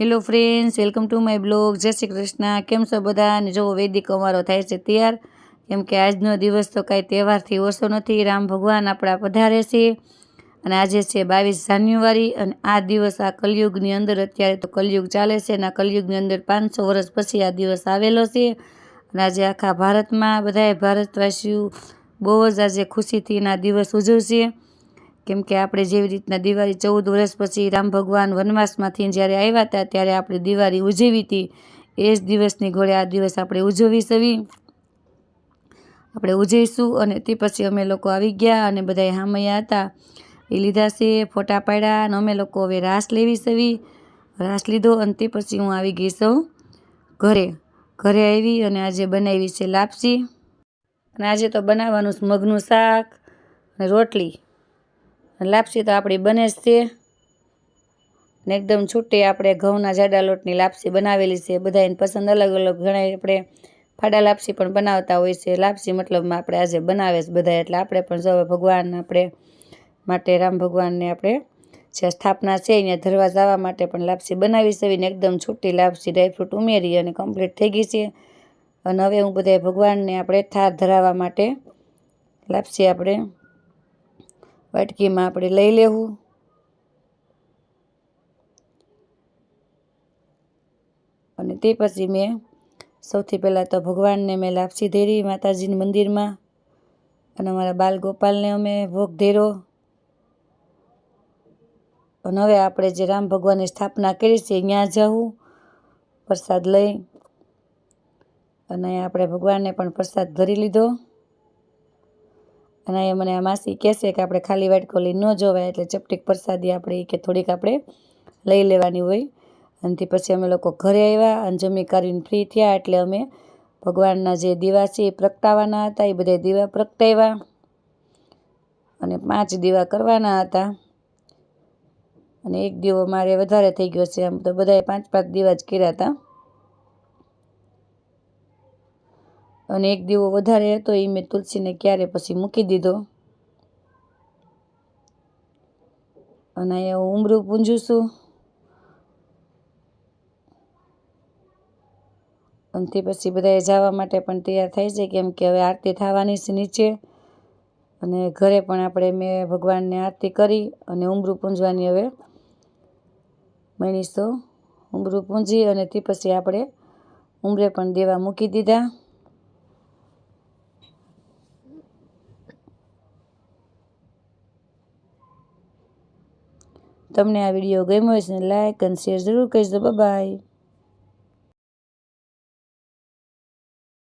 Hello friends welcome to my blog જય શ્રી કૃષ્ણ. કેમ છો બધા? અને જો વૈદિક અમારો થાય છે તૈયાર. કેમ કે આજનો દિવસ તો કાંઈ તહેવારથી ઓછો નથી. રામ ભગવાન આપણા પધારે છે. અને આજે છે બાવીસ જાન્યુઆરી અને આ દિવસ આ કલયુગની અંદર અત્યારે તો કલયુગ ચાલે છે અને આ કલયુગની અંદર પાંચસો વર્ષ પછી આ દિવસ આવેલો છે. અને આજે આખા ભારતમાં બધાએ ભારતવાસીઓ બહુ જ આજે ખુશીથી એના દિવસ ઉજવશે. કેમ કે આપણે જેવી રીતના દિવાળી ચૌદ વર્ષ પછી રામ ભગવાન વનવાસમાંથી જ્યારે આવ્યા હતા, ત્યારે આપણે દિવાળી ઉજવી હતી. એ જ દિવસની ઘોડે આ દિવસ આપણે ઉજવી સવી આપણે ઉજવીશું અને તે પછી અમે લોકો આવી ગયા અને બધાએ હામૈયા હતા. એ લીધા છે, ફોટા પાડ્યા અને અમે લોકો હવે રાસ લેવી સવી રાસ લીધો અને તે પછી હું આવી ગઈ સૌ ઘરે. ઘરે આવી અને આજે બનાવી છે લાપસી. અને આજે તો બનાવવાનું મગનું શાક અને રોટલી. લાપસી તો આપણી બને જ છે. ને એકદમ છૂટી આપણે ઘઉંના જાડા લોટની લાપસી બનાવેલી છે. બધાને પસંદ અલગ અલગ. ઘણા આપણે ફાડા લાપસી પણ બનાવતા હોય છે. લાપસી મતલબમાં આપણે આજે બનાવે છે બધા. એટલે આપણે પણ જો ભગવાન આપણે માટે, રામ ભગવાનને આપણે જે સ્થાપના છે અહીંયા ધરવા જવા માટે પણ લાપસી બનાવી છે. એકદમ છૂટી લાપસી ડ્રાયફ્રૂટ ઉમેરી અને કમ્પ્લીટ થઈ ગઈ છે. અને હવે હું બધા ભગવાનને આપણે થાર ધરાવવા માટે લાપસી આપણે વાટકીમાં આપણે લઈ લેવું. અને તે પછી મેં સૌથી પહેલાં તો ભગવાનને મેં લાપસી ધેરી માતાજીના મંદિરમાં અને અમારા બાલ ગોપાલને અમે ભોગ ધેરો. અને હવે આપણે જે રામ ભગવાનની સ્થાપના કરી છે ત્યાં જવું, પ્રસાદ લઈ. અને આપણે ભગવાનને પણ પ્રસાદ ધરી લીધો. અને એ મને આ માસી કહેશે કે આપણે ખાલી વાટકો લઈ ન જોવાય એટલે ચપટીક પ્રસાદી આપણે કે થોડીક આપણે લઈ લેવાની હોય. અને પછી અમે લોકો ઘરે આવ્યા અને જમી કરીને ફ્રી થયા એટલે અમે ભગવાનના જે દીવા છે એ પ્રગટાવવાના હતા, એ બધા દીવા પ્રગટાવ્યા. અને પાંચ દીવા કરવાના હતા. અને એક દીવો મારે વધારે થઈ ગયો છે, આમ તો બધાએ પાંચ પાંચ દીવા જ કર્યા હતા. અને એક દીવો વધારે હતો એ મેં તુલસીને ક્યારે પછી મૂકી દીધો. અને અહીંયા હું ઉમરું પૂંજું છું. અને પછી બધાએ જવા માટે પણ તૈયાર થાય છે, કેમ કે હવે આરતી થવાની છે નીચે. અને ઘરે પણ આપણે મેં ભગવાનને આરતી કરી અને ઉમરું પૂંજવાની હવે મણીસો ઉમરું પૂંજી અને તે પછી આપણે ઉમરે પણ દેવા મૂકી દીધા. તમને આ વીડિયો ગમ્યો છે લાઇક અને શેર જરૂર કરજો. બાય